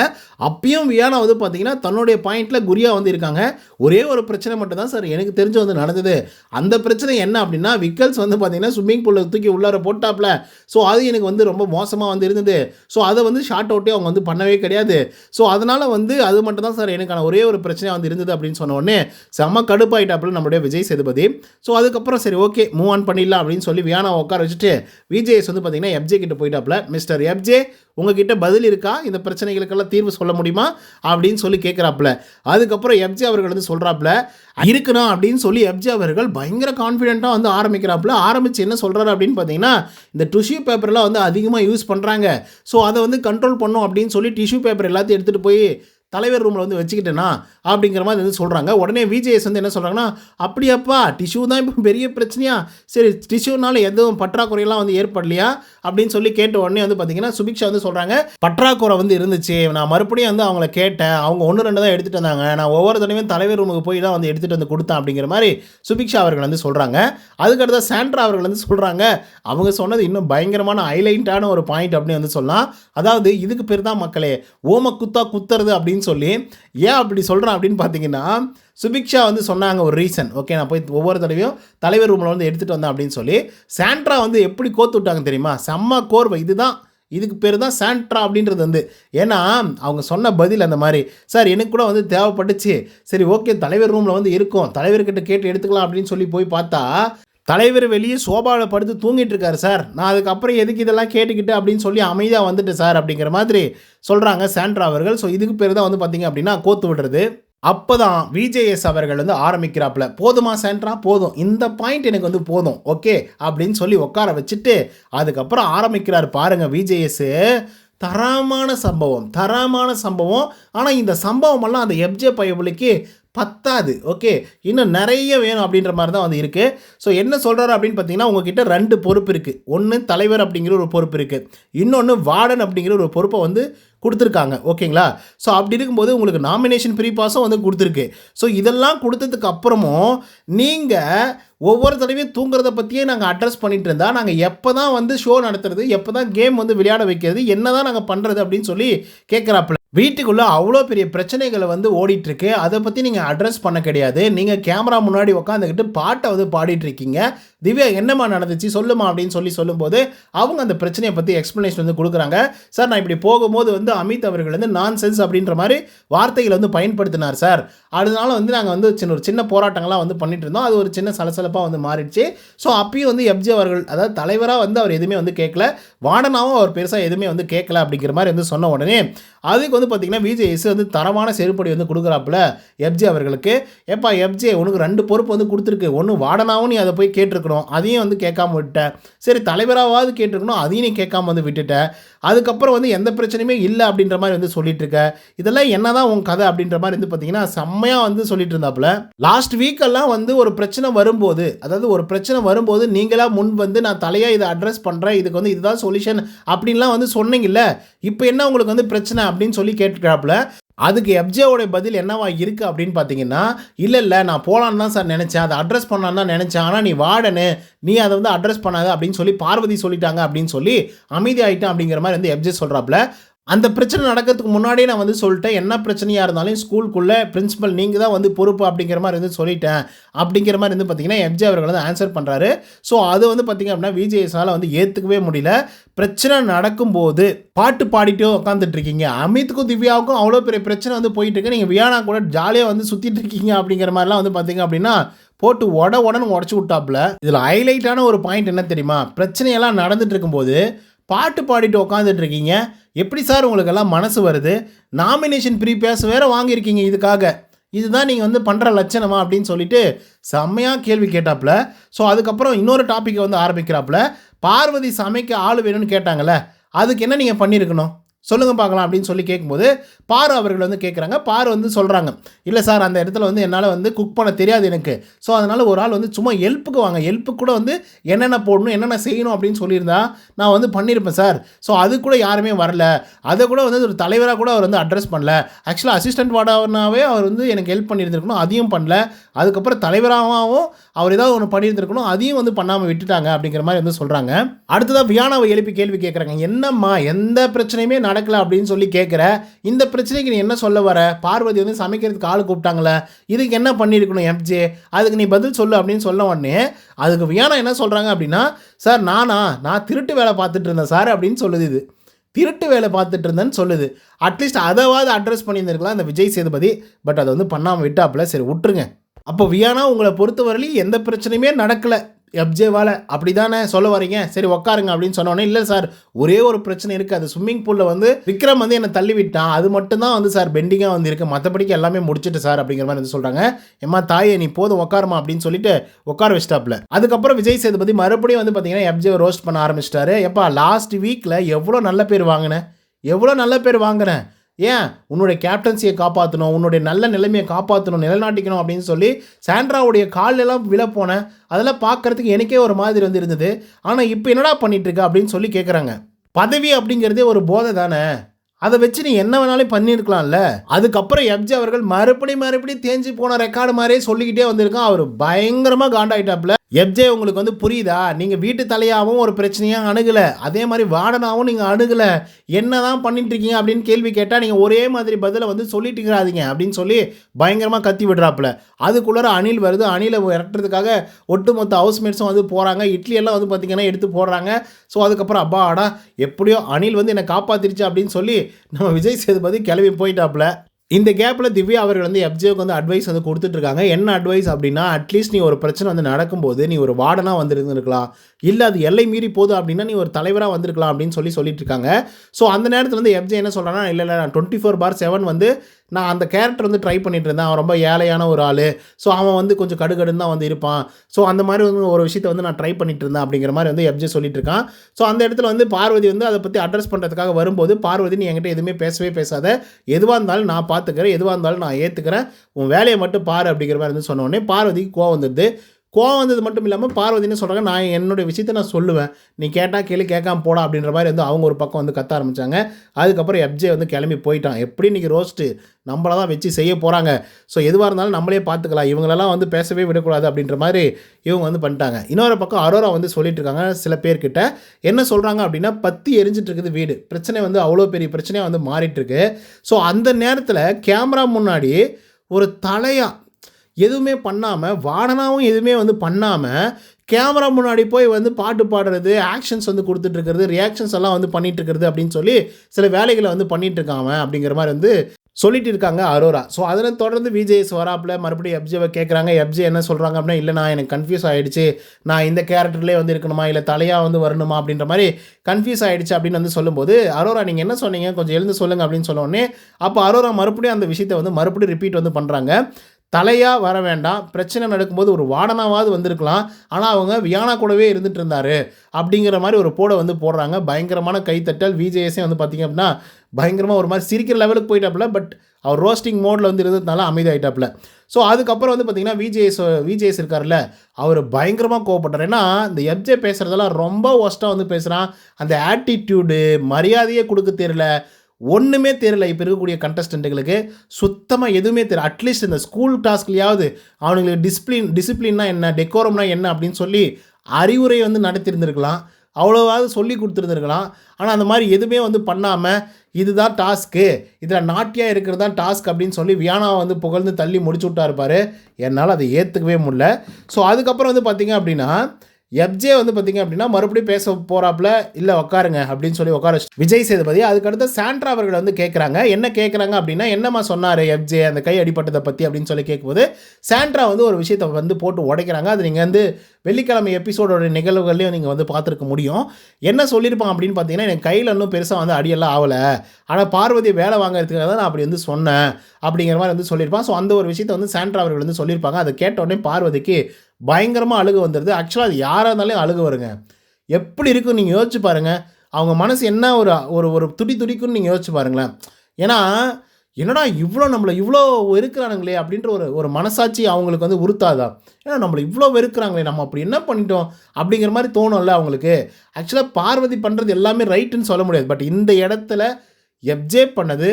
அப்பயும் வியானா வந்து பார்த்தீங்கன்னா தன்னுடைய பாயிண்டில் குறியாக வந்து இருக்காங்க. ஒரே ஒரு பிரச்சனை மட்டும் தான் சார் எனக்கு தெரிஞ்சு வந்து நடந்தது. அந்த பிரச்சனை என்ன அப்படின்னா விக்கல்ஸ் வந்து பார்த்தீங்கன்னா ஸ்விம்மிங் பூலில் தூக்கி உள்ளார போட்டாப்புல. ஸோ அது எனக்கு வந்து ரொம்ப மோசமாக வந்து இருந்தது. ஸோ அதை வந்து ஷார்ட் அவுட்டே அவங்க வந்து பண்ணவே கிடையாது. ஸோ அதனால் வந்து அது மட்டும் தான் சார் எனக்கான ஒரே ஒரு பிரச்சனை வந்து இருந்தது அப்படின்னு சொன்ன உடனே செம்ம கடுப்பாயிட்டாப்புல நம்மளுடைய விஜய் சேதுபதி. ஸோ அதுக்கப்புறம் சரி ஓகே மூவ் ஆன் பண்ணிடலாம் அப்படின்னு சொல்லி வியானா உட்கார வச்சுட்டு விஜேஎஸ் வந்து பார்த்தீங்கன்னா எஃப்ஜே கிட்ட போயிட்டாப்புல. மிஸ்டர் எஃப்ஜே உங்ககிட்ட பதில் இருக்கா? இந்த பிரச்சனைகளுக்கெல்லாம் தீர்வு சொல்ல முடியுமா? அப்படின்னு சொல்லி கேட்குறாப்புல அதுக்கப்புறம் எஃப்ஜே அவர்கள் வந்து சொல்கிறாப்புல இருக்கணும் அப்படின்னு சொல்லி எஃப்ஜே அவர்கள் பயங்கர கான்ஃபிடென்ட்டாக வந்து ஆரம்பிக்கிறாப்புல. ஆரம்பித்து என்ன சொல்கிறாரு அப்படின்னு பார்த்தீங்கன்னா இந்த டிஷ்யூ பேப்பர்லாம் வந்து அதிகமாக யூஸ் பண்ணுறாங்க ஸோ அதை வந்து கண்ட்ரோல் பண்ணும் அப்படின்னு சொல்லி டிஷ்யூ பேப்பர் எல்லாத்தையும் எடுத்துகிட்டு போய் தலைவர் ரூமில் வந்து வச்சுக்கிட்டேனா அப்படிங்கிற மாதிரி வந்து சொல்கிறாங்க உடனே விஜேஎஸ் வந்து என்ன சொல்கிறாங்கன்னா அப்படியாப்பா டிஷ்யூ தான் இப்போ பெரிய பிரச்சனையா? சரி டிஷ்யூனால எதுவும் பற்றாக்குறையெல்லாம் வந்து ஏற்படலையா? அப்படின்னு சொல்லி கேட்ட உடனே வந்து பார்த்தீங்கன்னா சுபிக்ஷா வந்து சொல்கிறாங்க பற்றாக்குறை வந்து இருந்துச்சு. நான் மறுபடியும் வந்து அவங்கள கேட்டேன். அவங்க ஒன்று ரெண்டு தான் எடுத்துகிட்டு வந்தாங்க. நான் ஒவ்வொரு தடவையும் தலைவர் ரூமுக்கு போய் தான் வந்து எடுத்துகிட்டு வந்து கொடுத்தேன் அப்படிங்கிற மாதிரி சுபிக்ஷா அவர்கள் வந்து சொல்கிறாங்க அதுக்கடுத்த சாண்ட்ரா அவர்கள் வந்து சொல்கிறாங்க அவங்க சொன்னது இன்னும் பயங்கரமான ஹைலைட்டான ஒரு பாயிண்ட் அப்படின்னு வந்து சொல்லலாம். அதாவது இதுக்கு பேர் தான் மக்களே ஓம குத்தா குத்துறது அப்படின்னு அப்படின்னு சொல்லி ஏன் அப்படி சொல்கிறேன் அப்படின்னு பார்த்தீங்கன்னா சுபிக்ஷா வந்து சொன்னாங்க ஒரு ரீசன் ஓகே நான் போய் ஒவ்வொரு தடவையும் தலைவர் ரூமில் வந்து எடுத்துகிட்டு வந்தேன் அப்படின்னு சொல்லி சாண்ட்ரா வந்து எப்படி கோத்து விட்டாங்க தெரியுமா? செம்ம கோர்வை. இதுதான். இதுக்கு பேர் தான் சாண்ட்ரா அப்படின்றது வந்து. ஏன்னா அவங்க சொன்ன பதில் அந்த மாதிரி. சார் எனக்கு கூட வந்து தேவைப்பட்டுச்சு. சரி ஓகே தலைவர் ரூமில் வந்து இருக்கும். தலைவர்கிட்ட கேட்டு எடுத்துக்கலாம் அப்படின்னு சொல்லி போய் பார்த்தா தலைவர் வெளியே சோபாவில் படுத்து தூங்கிட்டு இருக்காரு சார். நான் அதுக்கப்புறம் எதுக்கு இதெல்லாம் கேட்டுக்கிட்டு அப்படின்னு சொல்லி அமைதியாக வந்துட்டு சார் அப்படிங்கிற மாதிரி சொல்கிறாங்க சாண்ட்ரா அவர்கள். ஸோ இதுக்கு பேர் தான் வந்து பார்த்தீங்க அப்படின்னா கோத்து விடுறது. அப்போ தான் விஜேஎஸ் அவர்கள் வந்து ஆரம்பிக்கிறாப்புல. போதுமா சென்ட்ரா போதும். இந்த பாயிண்ட் எனக்கு வந்து போதும். ஓகே? அப்படின்னு சொல்லி உட்கார வச்சுட்டு அதுக்கப்புறம் ஆரம்பிக்கிறார் பாருங்க விஜேஎஸ். தரமான சம்பவம். தரமான சம்பவம். ஆனால் இந்த சம்பவமெல்லாம் அந்த எப்ஜே பயபுலிக்கு பத்தாது. ஓகே இன்னும் நிறைய வேணும் அப்படின்ற மாதிரி தான் வந்து இருக்குது ஸோ என்ன சொல்கிறாரு அப்படின்னு பார்த்தீங்கன்னா உங்ககிட்ட ரெண்டு பொறுப்பு இருக்குது ஒன்று தலைவர் அப்படிங்கிற ஒரு பொறுப்பு இருக்குது இன்னொன்று வார்டன் அப்படிங்கிற ஒரு பொறுப்பை வந்து கொடுத்துருக்காங்க. ஓகேங்களா ஸோ அப்படி இருக்கும்போது உங்களுக்கு நாமினேஷன் ப்ரீ பாஸும் வந்து கொடுத்துருக்கு. ஸோ இதெல்லாம் கொடுத்ததுக்கு அப்புறமும் நீங்கள் ஒவ்வொரு தடவையும் தூங்குறத பற்றியே நாங்கள் அட்ரஸ் பண்ணிட்டு இருந்தால் நாங்கள் எப்போ தான் வந்து ஷோ நடத்துறது எப்போ தான் கேம் வந்து விளையாட வைக்கிறது என்ன தான் நாங்கள் பண்ணுறது அப்படின்னு சொல்லி கேட்குறாப்புல வீட்டுக்குள்ளே அவ்வளோ பெரிய பிரச்சனைகளை வந்து ஓடிட்டுருக்கு. அதை பற்றி நீங்கள் அட்ரஸ் பண்ண கிடையாது. நீங்கள் கேமரா முன்னாடி உட்காந்துக்கிட்டு பாட்டை வந்து பாடிட்டுருக்கீங்க. திவ்யா என்னம்மா நடந்துச்சு? சொல்லுமா அப்படின்னு சொல்லி சொல்லும்போது அவங்க அந்த பிரச்சனையை பற்றி எக்ஸ்ப்ளனேஷன் வந்து கொடுக்குறாங்க. சார் நான் இப்படி போகும்போது வந்து அமித் அவர்கள் வந்து நான் சென்ஸ் அப்படின்ற மாதிரி வார்த்தைகளை வந்து பயன்படுத்தினார் சார். அதனால வந்து நாங்கள் வந்து சின்ன ஒரு சின்ன போராட்டங்கள்லாம் வந்து பண்ணிட்டு இருந்தோம் அது ஒரு சின்ன சலசலப்பாக வந்து மாறிடுச்சு. ஸோ அப்பயும் வந்து எப்ஜி அவர்கள் அதாவது தலைவராக வந்து அவர் எதுவுமே வந்து கேட்கல. வாடனாவும் அவர் பெருசாக எதுவுமே வந்து கேட்கல அப்படிங்கிற மாதிரி வந்து சொன்ன உடனே அதுக்கு வந்து பார்த்தீங்கன்னா விஜேஎஸ் வந்து தரமான செருப்படி வந்து கொடுக்குறாப்புல எப்ஜே அவர்களுக்கு. ஏப்பா எப்ஜே உனக்கு ரெண்டு பொறுப்பு வந்து கொடுத்துருக்கு. ஒன்று வாடனாவும் நீ அதை போய் கேட்டிருக்கணும். அதையும் வந்து கேட்காம விட்டேன் சரி தலைவராவது கேட்டிருக்கணும். அதையும் நீ கேட்காம வந்து விட்டுட்ட. அதுக்கப்புறம் வந்து எந்த பிரச்சனையுமே இல்லை அப்படின்ற மாதிரி வந்து சொல்லிட்டு இருக்க இதெல்லாம் என்னதான் உன் கதை அப்படின்ற மாதிரி வந்து பார்த்தீங்கன்னா செம்மையாக வந்து சொல்லிட்டு இருந்தாப்புல லாஸ்ட் வீக்கெல்லாம் வந்து ஒரு பிரச்சனை வரும்போது அதாவது ஒரு பிரச்சனை வரும்போது நீங்களாக முன் வந்து நான் தலையாக இதை அட்ரஸ் பண்ணுறேன் இதுக்கு வந்து இதுதான் சொல்யூஷன் அப்படின்லாம் வந்து சொன்னீங்கல்ல. இப்போ என்ன உங்களுக்கு வந்து பிரச்சனை அப்படின்னு சொல்லி கேட்டுக்கிறாப்புல அதுக்கு எப்ஜேவோடைய பதில் என்னவா இருக்குது அப்படின்னு பார்த்தீங்கன்னா இல்லை இல்லை நான் போகலான்னு தான் சார் நினச்சேன். அதை அட்ரஸ் பண்ணலான்னு தான் நினச்சேன். ஆனால் நீ வாடனு. நீ அதை வந்து அட்ரஸ் பண்ணாத. அப்படின்னு சொல்லி பார்வதி சொல்லிட்டாங்க அப்படின்னு சொல்லி அமைதி ஆகிட்டேன் அப்படிங்கிற மாதிரி வந்து எப்ஜே சொல்கிறாப்புல அந்த பிரச்சனை நடக்கிறதுக்கு முன்னாடியே நான் வந்து சொல்லிட்டேன். என்ன பிரச்சனையாக இருந்தாலும் ஸ்கூலுக்குள்ளே பிரின்ஸிபல் நீங்கள் தான் வந்து பொறுப்பு அப்படிங்கிற மாதிரி வந்து சொல்லிட்டேன். அப்படிங்கிற மாதிரி வந்து பார்த்தீங்கன்னா எம்ஜி அவர்கள் வந்து ஆன்சர் பண்ணுறாரு ஸோ அது வந்து பார்த்தீங்க அப்படின்னா விஜேஎஸால் வந்து ஏற்றுக்கவே முடியல. பிரச்சனை நடக்கும்போது பாட்டு பாடிட்டே உட்காந்துட்டு இருக்கீங்க. அமித்துக்கும் திவ்யாவுக்கும் அவ்வளோ பெரிய பிரச்சனை வந்து போயிட்டு இருக்கு. நீங்கள் வியானா கூட ஜாலியாக வந்து சுற்றிட்டு இருக்கீங்க அப்படிங்கிற மாதிரிலாம் வந்து பார்த்தீங்க அப்படின்னா போட்டு உட உடனே உடச்சி விட்டாப்புல. இதில் ஹைலைட்டான ஒரு பாயிண்ட் என்ன தெரியுமா? பிரச்சனையெல்லாம் நடந்துட்டு இருக்கும்போது பாட்டு பாடிட்டு உட்காந்துட்டு இருக்கீங்க எப்படி சார் உங்களுக்கெல்லாம் மனசு வருது? நாமினேஷன் ப்ரீ பேஸ் வேறு வாங்கியிருக்கீங்க இதுக்காக. இதுதான் நீங்கள் வந்து பண்ணுற லட்சணமா அப்படின்னு சொல்லிட்டு செம்மையாக கேள்வி கேட்டாப்புல. ஸோ அதுக்கப்புறம் இன்னொரு டாப்பிக்கை வந்து ஆரம்பிக்கிறாப்புல. பார்வதி சமைக்க ஆள் வேணும்னு கேட்டாங்கல்ல. அதுக்கு என்ன நீங்கள் பண்ணியிருக்கணும்? சொல்லுங்கள் பார்க்கலாம் அப்படின்னு சொல்லி கேட்கும்போது பாரு அவர்கள் வந்து கேட்குறாங்க பாரு வந்து சொல்கிறாங்க இல்லை சார் அந்த இடத்துல வந்து என்னால் வந்து குக் பண்ண தெரியாது எனக்கு. ஸோ அதனால் ஒரு ஆள் வந்து சும்மா ஹெல்ப்புக்கு வாங்க. ஹெல்ப்புக்கு கூட வந்து என்னென்ன போடணும் என்னென்ன செய்யணும் அப்படின்னு சொல்லியிருந்தா நான் வந்து பண்ணியிருப்பேன் சார் ஸோ அது கூட யாருமே வரல. அதை கூட வந்து ஒரு தலைவராக கூட அவர் வந்து அட்ரஸ் பண்ணல. ஆக்சுவலாக அசிஸ்டன்ட் வார்டனாவே அவர் வந்து எனக்கு ஹெல்ப் பண்ணியிருந்திருக்கணும். அதையும் பண்ணல. அதுக்கப்புறம் தலைவராகவும் அவர் ஏதாவது ஒன்று பண்ணியிருந்திருக்கணும். அதையும் வந்து பண்ணாமல் விட்டுட்டாங்க அப்படிங்கிற மாதிரி வந்து சொல்கிறாங்க அடுத்ததாக வியானாவை எழுப்பி கேள்வி கேட்குறாங்க என்னம்மா எந்த பிரச்சனையுமே நடக்கல அப்படின்னு சொல்லி கேட்குற இந்த பிரச்சனைக்கு நீ என்ன சொல்ல வர? பார்வதி வந்து சமைக்கிறதுக்கு ஆள் கூப்பிட்டாங்களே இதுக்கு என்ன பண்ணியிருக்கணும் எஃப்ஜே அதுக்கு நீ பதில் சொல்லு அப்படின்னு சொல்ல உடனே அதுக்கு வியானா என்ன சொல்கிறாங்க அப்படின்னா சார் நானா? நான் திருட்டு வேலை பார்த்துட்டு இருந்தேன் சார் அப்படின்னு சொல்லுது இது. திருட்டு வேலை பார்த்துட்டு இருந்தேன்னு சொல்லுது. அட்லீஸ்ட் அதாவது அட்ரஸ் பண்ணியிருந்திருக்கலாம் அந்த விஜய் சேதுபதி பட் அதை வந்து பண்ணாமல் விட்டாப்புல சரி விட்டுருங்க. அப்போ வியானா உங்களை பொறுத்தவரையிலையும் எந்த பிரச்சனையுமே நடக்கலை. எப்ஜேவால் அப்படி தானே சொல்ல வரீங்க? சரி உக்காருங்க அப்படின்னு சொன்னோன்னே இல்லை சார் ஒரே ஒரு பிரச்சனை இருக்குது அது ஸ்விம்மிங் பூலில் வந்து விக்ரம் வந்து என்னை தள்ளி விட்டான். அது மட்டும்தான் வந்து சார் பெண்டிங்காக வந்து இருக்குது மற்றபடிக்கு எல்லாமே முடிச்சிட்டு சார் அப்படிங்கிற மாதிரி வந்து சொல்கிறாங்க ஏம்மா தாயே நீ போதும் உட்காருமா அப்படின்னு சொல்லிட்டு உட்கார வச்சிட்டாப்ல. அதுக்கப்புறம் விஜய் சேதுபதி மறுபடியும் வந்து பார்த்தீங்கன்னா எப்ஜே ரோஸ்ட் பண்ண ஆரம்பிச்சிட்டாரு. எப்பா லாஸ்ட் வீக்கில் எவ்வளோ நல்ல பேர் வாங்கினேன் எவ்வளோ நல்ல பேர் வாங்கினேன் ஏன்? உன்னுடைய கேப்டன்சியை காப்பாற்றணும் உன்னுடைய நல்ல நிலைமையை காப்பாற்றணும் நிலைநாட்டிக்கணும் அப்படின்னு சொல்லி சாண்ட்ராவுடைய காலெல்லாம் விழ போனேன் அதெல்லாம் பார்க்கறதுக்கு எனக்கே ஒரு மாதிரி வந்து இருந்தது. ஆனால் இப்போ என்னடா பண்ணிகிட்ருக்க அப்படின்னு சொல்லி கேட்குறாங்க பதவி அப்படிங்கிறதே ஒரு போதை தானே? அதை வச்சு நீ என்ன வேணாலும் பண்ணியிருக்கலாம்ல? அதுக்கப்புறம் எப்ஜி அவர்கள் மறுபடியும் மறுபடியும் தேஞ்சு போன ரெக்கார்டு மாதிரியே சொல்லிக்கிட்டே வந்திருக்கான். அவர் பயங்கரமாக காண்டாயிட்டாப்ல எப்ஜே உங்களுக்கு வந்து புரியுதா? நீங்கள் வீட்டு தலையாகவும் ஒரு பிரச்சனையாக அணுகலை. அதே மாதிரி வார்டனாகவும் நீங்கள் அணுகலை. என்ன தான் பண்ணிட்டுருக்கீங்க அப்படின்னு கேள்வி கேட்டால் நீங்கள் ஒரே மாதிரி பதிலை வந்து சொல்லிட்டு இருக்கிறாதீங்க அப்படின்னு சொல்லி பயங்கரமாக கத்தி விடுறாப்புல. அதுக்குள்ளார அணில் வருது. அணிலை இறட்டுறதுக்காக ஒட்டுமொத்த ஹவுஸ்மேட்ஸும் வந்து போகிறாங்க இட்லி எல்லாம் வந்து பார்த்திங்கன்னா எடுத்து போடுறாங்க. ஸோ அதுக்கப்புறம் அப்பா அடா எப்படியோ அணில் வந்து என்னை காப்பாற்றிருச்சு அப்படின்னு சொல்லி நம்ம விஜய் சேதுபதி கிளம்பி போயிட்டாப்புல இந்த கேப்பில் திவ்யா அவர்கள் வந்து எஃப்ஜேவுக்கு வந்து அட்வைஸ் வந்து கொடுத்துட்ருக்காங்க என்ன அட்வைஸ் அப்படின்னா அட்லீஸ்ட் நீ ஒரு பிரச்சனை வந்து நடக்கும்போது நீ ஒரு வார்டனாக வந்துருந்துருக்கலாம். இல்லை அது எல்லை மீறி போதும் அப்படின்னா நீ ஒரு தலைவராக வந்திருக்கலாம் அப்படின்னு சொல்லி சொல்லிட்டு இருக்காங்க ஸோ அந்த நேரத்தில் வந்து எஃப்ஜே என்ன சொல்கிறான்னா இல்லை இல்லை நான் டுவெண்ட்டி ஃபோர் பார் செவன் வந்து நான் அந்த கேரக்டர் வந்து ட்ரை பண்ணிட்டு இருந்தேன். அவன் ரொம்ப ஏழையான ஒரு ஆள். ஸோ அவன் வந்து கொஞ்சம் கடுகடுன்னு தான் வந்து இருப்பான். ஸோ அந்த மாதிரி வந்து ஒரு விஷயத்தை வந்து நான் ட்ரை பண்ணிட்டு இருந்தேன். அப்படிங்கிற மாதிரி வந்து எஃப்ஜே சொல்லிட்டு இருக்கான் ஸோ அந்த இடத்துல வந்து பார்வதி வந்து அதை பற்றி அட்ரஸ் பண்ணுறதுக்காக வரும்போது பார்வதி நீ என்கிட்ட எதுவுமே பேசவே பேசாத. எதுவாக இருந்தாலும் நான் பார்த்துக்கிறேன் எதுவாக இருந்தாலும் நான் ஏற்றுக்கிறேன் உன் வேலையை மட்டும் பாரு அப்படிங்கிற மாதிரி வந்து சொன்ன உடனே பார்வதிக்கு கோவம் வந்துடுது. கோவம் வந்தது மட்டும் இல்லாமல் பார்வதி என்ன சொல்கிறாங்க நான் என்னுடைய விஷயத்தை நான் சொல்லுவேன். நீ கேட்டால் கேள்வி கேட்காம போடா அப்படின்ற மாதிரி வந்து அவங்க ஒரு பக்கம் வந்து கத்த ஆரம்பித்தாங்க அதுக்கப்புறம் எப்ஜே வந்து கிளம்பி போயிட்டான். எப்படி இன்றைக்கி ரோஸ்ட்டு நம்மளை தான் வச்சு செய்ய போகிறாங்க ஸோ எதுவாக இருந்தாலும் நம்மளே பார்த்துக்கலாம். இவங்களெல்லாம் வந்து பேசவே விடக்கூடாது அப்படின்ற மாதிரி இவங்க வந்து பண்ணிட்டாங்க. இன்னொரு பக்கம் அரோரா வந்து சொல்லிட்டு இருக்காங்க சில பேர்கிட்ட. என்ன சொல்கிறாங்க அப்படின்னா பற்றி எரிஞ்சிட்டு இருக்குது வீடு. பிரச்சனை வந்து அவ்வளோ பெரிய பிரச்சனையாக வந்து மாறிட்டுருக்கு. ஸோ அந்த நேரத்தில் கேமரா முன்னாடி ஒரு தலையாக எதுவுமே பண்ணாமல் வாடனாவும் எதுவுமே வந்து பண்ணாமல் கேமரா முன்னாடி போய் வந்து பாட்டு பாடுறது ஆக்ஷன்ஸ் வந்து கொடுத்துட்ருக்கிறது ரியாக்ஷன்ஸ் எல்லாம் வந்து பண்ணிகிட்ருக்கிறது அப்படின்னு சொல்லி சில வேலைகளை வந்து பண்ணிட்டு அப்படிங்கிற மாதிரி வந்து சொல்லிட்டு இருக்காங்க அரோரா. ஸோ அதில் தொடர்ந்து விஜேஎஸ் வராப்பில் மறுபடியும் எப்ஜேவை கேட்குறாங்க எப்ஜே என்ன சொல்கிறாங்க அப்படின்னா இல்லை நான் எனக்கு கன்ஃபியூஸ் ஆகிடுச்சு நான் இந்த கேரக்டர்லேயே வந்து இருக்கணுமா? இல்லை தலையாக வந்து வரணுமா? அப்படின்ற மாதிரி கன்ஃபியூஸ் ஆகிடுச்சு அப்படின்னு வந்து சொல்லும்போது அரோரா நீங்கள் என்ன சொன்னீங்க? கொஞ்சம் எழுந்து சொல்லுங்கள் அப்படின்னு சொன்னோடனே அப்போ அரோரா மறுபடியும் அந்த விஷயத்தை வந்து மறுபடியும் ரிப்பீட் வந்து பண்ணுறாங்க தலையாக வர வேண்டாம். பிரச்சனை நடக்கும்போது ஒரு வாடனாவது வந்திருக்கலாம். ஆனால் அவங்க வியானா கூடவே இருந்துட்டு இருந்தாரு அப்படிங்கிற மாதிரி ஒரு போட வந்து போடுறாங்க. பயங்கரமான கைத்தட்டல். விஜேஎஸே வந்து பார்த்திங்க அப்படின்னா பயங்கரமாக ஒரு மாதிரி சிரிக்கிற லெவலுக்கு போயிட்டாப்புல. பட் அவர் ரோஸ்டிங் மோடில் வந்து இருந்ததுனால அமைதியாயிட்டாப்புல. ஸோ அதுக்கப்புறம் வந்து பார்த்திங்கன்னா விஜேஎஸ் விஜேஎஸ் இருக்கார்ல அவர் பயங்கரமாக கோவப்படுறார் ஏன்னா இந்த எப்ஜே பேசுகிறதெல்லாம் ரொம்ப ஒஸ்ட்டாக வந்து பேசுகிறான் அந்த ஆட்டிடியூடு மரியாதையே கொடுக்க தெரியல. ஒன்றுமே தெரியல. இப்போ இருக்கக்கூடிய கண்டஸ்டண்ட்டுகளுக்கு சுத்தமாக எதுவுமே தெரியல அட்லீஸ்ட் இந்த ஸ்கூல் டாஸ்க்லையாவது அவனுங்களுக்கு டிசிப்ளின் டிசிப்ளின்னா என்ன டெக்கோரம்னா என்ன அப்படின்னு சொல்லி அறிவுரை வந்து நடத்தியிருந்திருக்கலாம். அவ்வளோவாவது சொல்லி கொடுத்துருந்துருக்கலாம். ஆனால் அந்த மாதிரி எதுவுமே வந்து பண்ணாமல் இதுதான் டாஸ்க்கு இதில் நாட்டியாக இருக்கிறது தான் டாஸ்க் அப்படின்னு சொல்லி வியானாவை வந்து புகழ்ந்து தள்ளி முடிச்சு விட்டா இருப்பார் என்னால் அதை ஏற்றுக்கவே முடியல. ஸோ அதுக்கப்புறம் வந்து பார்த்திங்க அப்படின்னா எப்ஜே வந்து பார்த்திங்க அப்படின்னா மறுபடியும் பேச போகிறாப்புல இல்லை உட்காருங்க அப்படின்னு சொல்லி உட்கார விஜய் சேதுபதி அதுக்கடுத்து சாண்ட்ரா அவர்கள் வந்து கேட்குறாங்க என்ன கேட்குறாங்க அப்படின்னா என்னம்மா சொன்னார் எப்ஜே அந்த கை அடிப்பட்டதை பற்றி அப்படின்னு சொல்லி கேட்கும்போது சாண்ட்ரா வந்து ஒரு விஷயத்தை வந்து போட்டு உடைக்கிறாங்க. அது நீங்கள் வந்து வெள்ளிக்கிழமை எபிசோடோட நிகழ்வுகள்லையும் நீங்கள் வந்து பார்த்துருக்க முடியும். என்ன சொல்லியிருப்பாங்க அப்படின்னு பார்த்தீங்கன்னா எனக்கு கையில் இன்னும் பெருசாக வந்து அடியெல்லாம் ஆகலை ஆனால் பார்வதி வேலை வாங்குறதுக்காக தான் நான் அப்படி வந்து சொன்னேன். அப்படிங்கிற மாதிரி வந்து சொல்லியிருப்பான். ஸோ அந்த ஒரு விஷயத்தை வந்து சாண்ட்ரா அவர்கள் வந்து சொல்லியிருப்பாங்க. அதை கேட்ட உடனே பார்வதிக்கு பயங்கரமாக அழுகு வந்துடுது ஆக்சுவலாக அது யாராக இருந்தாலும் அழுகு வருங்க. எப்படி இருக்கும் நீங்கள் யோசிச்சு பாருங்கள் அவங்க மனசு என்ன ஒரு ஒரு ஒரு துடி துடிக்குன்னு நீங்கள் யோசிச்சு பாருங்களேன். ஏன்னா என்னடா இவ்வளோ நம்மளை இவ்வளோ வெறுக்கிறானுங்களே அப்படின்ற ஒரு ஒரு மனசாட்சி அவங்களுக்கு வந்து உறுத்தாதா? ஏன்னா நம்மளை இவ்வளோ வெறுக்கிறாங்களே நம்ம அப்படி என்ன பண்ணிட்டோம் அப்படிங்கிற மாதிரி தோணும்ல அவங்களுக்கு. ஆக்சுவலாக பார்வதி பண்ணுறது எல்லாமே ரைட்டுன்னு சொல்ல முடியாது. பட் இந்த இடத்துல எப்ஜே பண்ணது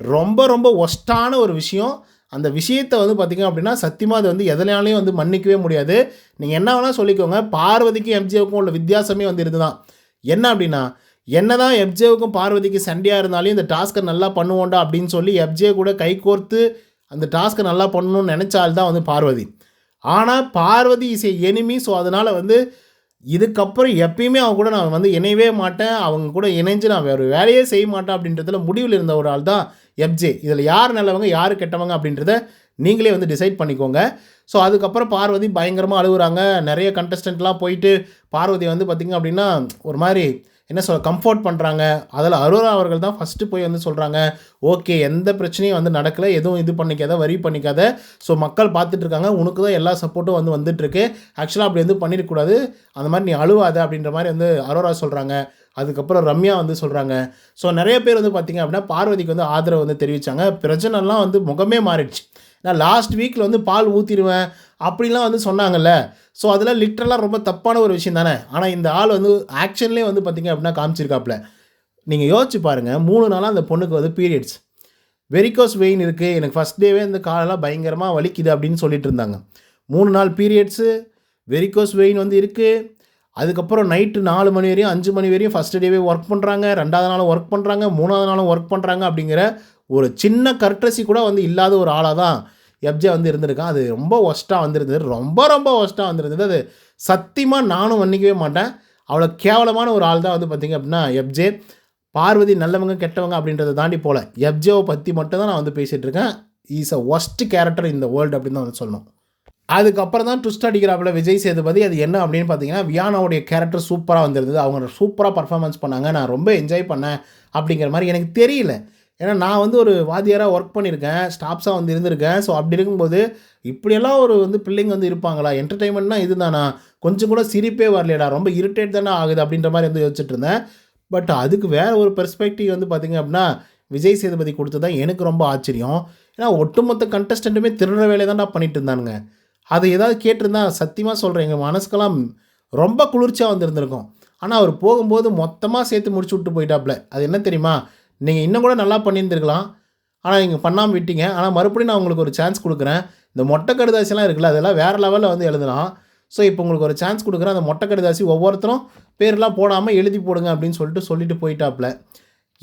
ரொம்ப ரொம்ப ஒஸ்ட்டான ஒரு விஷயம். அந்த விஷயத்தை வந்து பார்த்திங்க அப்படின்னா சத்தியமாக அது வந்து எதனாலையும் வந்து மன்னிக்கவே முடியாது. நீங்கள் என்ன வேணால் சொல்லிக்கோங்க. பார்வதிக்கும் எம்ஜேவுக்கும் உள்ள வித்தியாசமே வந்து இதுதான். என்ன அப்படின்னா என்ன தான் எப்ஜேவுக்கும் பார்வதிக்கு சண்டையாக இருந்தாலும் இந்த டாஸ்க்கை நல்லா பண்ணுவோண்டா அப்படின்னு சொல்லி எப்ஜே கூட கை கோர்த்து அந்த டாஸ்க்கை நல்லா பண்ணணும்னு நினச்சால்தான் வந்து பார்வதி. ஆனால் Parvathi is a enemy so அதனால் வந்து இதுக்கப்புறம் எப்பயுமே அவங்க கூட நான் வந்து இணையவே மாட்டேன். அவங்க கூட இணைஞ்சு நான் வேறு வேலையே செய்ய மாட்டேன் அப்படின்றதுல முடிவில் இருந்த ஒரு ஆள் தான் எப்ஜே இதில் யார் நல்லவங்க யார் கெட்டவங்க அப்படின்றத நீங்களே வந்து டிசைட் பண்ணிக்கோங்க. ஸோ அதுக்கப்புறம் பார்வதி பயங்கரமாக அழுகுறாங்க. நிறைய கண்டஸ்டண்ட்லாம் போயிட்டு பார்வதி வந்து பார்த்திங்க அப்படின்னா ஒரு மாதிரி என்ன சொல்ல கம்ஃபர்ட் பண்ணுறாங்க அதில் அரோரா அவர்கள் தான் ஃபஸ்ட்டு போய் வந்து சொல்கிறாங்க ஓகே எந்த பிரச்சனையும் வந்து நடக்கலை எதுவும் இது பண்ணிக்காத வரி பண்ணிக்காத. ஸோ மக்கள் பார்த்துட்ருக்காங்க உனக்கு தான் எல்லா சப்போர்ட்டும் வந்து வந்துட்டுருக்கு ஆக்சுவலாக அப்படி வந்து பண்ணிடக்கூடாது. அந்த மாதிரி நீ அழுவாத அப்படின்ற மாதிரி வந்து அரோரா சொல்கிறாங்க அதுக்கப்புறம் ரம்யா வந்து சொல்கிறாங்க ஸோ நிறைய பேர் வந்து பார்த்திங்க அப்படின்னா பார்வதிக்கு வந்து ஆதரவு வந்து தெரிவித்தாங்க பிரச்சனைலாம் வந்து முகமே மாறிடுச்சு. நான் லாஸ்ட் வீக்கில் வந்து பால் ஊற்றிடுவேன் அப்படிலாம் வந்து சொன்னாங்கல்ல. ஸோ அதெல்லாம் லிட்ரலாக ரொம்ப தப்பான ஒரு விஷயம் தானே. ஆனால் இந்த ஆள் வந்து ஆக்ஷன்லேயே வந்து பார்த்திங்க அப்படின்னா காமிச்சிருக்காப்புல நீங்கள் யோசிச்சு பாருங்கள் மூணு நாளாக அந்த பொண்ணுக்கு வந்து பீரியட்ஸ் வெரிகோஸ் வெயின் இருக்குது எனக்கு ஃபஸ்ட் டேவே இந்த காலெல்லாம் பயங்கரமாக வலிக்குது அப்படின்னு சொல்லிட்டு இருந்தாங்க. மூணு நாள் பீரியட்ஸு வெரிகோஸ் வெயின் வந்து இருக்குது அதுக்கப்புறம் நைட்டு நாலு மணி வரையும் அஞ்சு மணி வரையும் ஃபஸ்ட் டேவே ஒர்க் பண்ணுறாங்க ரெண்டாவது நாளும் ஒர்க் பண்ணுறாங்க மூணாவது நாளும் ஒர்க் பண்ணுறாங்க அப்படிங்கிற ஒரு சின்ன கர்ட்ரஸி கூட வந்து இல்லாத ஒரு ஆளாக தான் எப்ஜே வந்து இருந்திருக்கான். அது ரொம்ப ஒஸ்ட்டாக வந்திருந்தது. ரொம்ப ரொம்ப ஒஸ்ட்டாக வந்திருந்தது. அது சத்தியமாக நானும் மன்னிக்கவே மாட்டேன். அவ்வளோ கேவலமான ஒரு ஆள் தான் வந்து பார்த்திங்க அப்படின்னா எப்ஜே பார்வதி நல்லவங்க கெட்டவங்க அப்படின்றத தாண்டி போகல எப்ஜேவை பற்றி மட்டும் தான் நான் வந்து பேசிகிட்டு இருக்கேன். இஸ் அ ஒஸ்ட் கேரக்டர் இந்த வேர்ல்டு அப்படின்னு தான் வந்து சொல்லணும். அதுக்கப்புறம் தான் ட்விஸ்ட் அடிக்கிறாப்புல விஜய் சேதுபதி. அது என்ன அப்படின்னு பார்த்தீங்கன்னா வியானாவுடைய கேரக்டர் சூப்பராக வந்திருந்தது. அவங்க சூப்பராக பர்ஃபார்மன்ஸ் பண்ணாங்க. நான் ரொம்ப என்ஜாய் பண்ணேன் அப்படிங்கிற மாதிரி எனக்கு தெரியல. ஏன்னா நான் வந்து ஒரு வாத்தியாராக ஒர்க் பண்ணியிருக்கேன் ஸ்டாஃப்ஸாக வந்து இருந்திருக்கேன். ஸோ அப்படி இருக்கும்போது இப்படியெல்லாம் ஒரு வந்து பிள்ளைங்க வந்து இருப்பாங்களா? என்டர்டைன்மெண்ட்னா இதுதானா? கொஞ்சம் கூட சிரிப்பே வரலையடா ரொம்ப இரிட்டேட் தானே ஆகுது அப்படின்ற மாதிரி வந்து யோசிச்சுட்டு இருந்தேன். பட் அதுக்கு வேறு ஒரு பெர்ஸ்பெக்டிவ் வந்து பார்த்திங்க அப்படின்னா விஜய் சேதுபதி கொடுத்து தான் எனக்கு ரொம்ப ஆச்சரியம். ஏன்னா ஒட்டுமொத்த கண்டஸ்டண்ட்டுமே திருடுற வேலையை தான்டா பண்ணிட்டு இருந்தானுங்க. அதை ஏதாவது கேட்டிருந்தா சத்தியமாக சொல்கிறேன் எங்கள் மனசுக்கெல்லாம் ரொம்ப குளிர்ச்சியாக வந்திருந்திருக்கும் ஆனால் அவர் போகும்போது மொத்தமாக சேர்த்து முடிச்சு விட்டு போயிட்டாப்புல அது என்ன தெரியுமா? நீங்கள் இன்னும் கூட நல்லா பண்ணியிருந்துருக்கலாம். ஆனால் நீங்கள் பண்ணாமல் விட்டீங்க. ஆனால் மறுபடியும் நான் உங்களுக்கு ஒரு சான்ஸ் கொடுக்குறேன். இந்த மொட்டை கடுதாசிலாம் இருக்குல்ல அதெல்லாம் வேறு லெவலில் வந்து எழுதலாம். ஸோ இப்போ உங்களுக்கு ஒரு சான்ஸ் கொடுக்குறேன். அந்த மொட்டை கடுதாசி ஒவ்வொருத்தரும் பேர்லாம் போடாமல் எழுதி போடுங்க அப்படின்னு சொல்லிட்டு சொல்லிட்டு போயிட்டாப்புல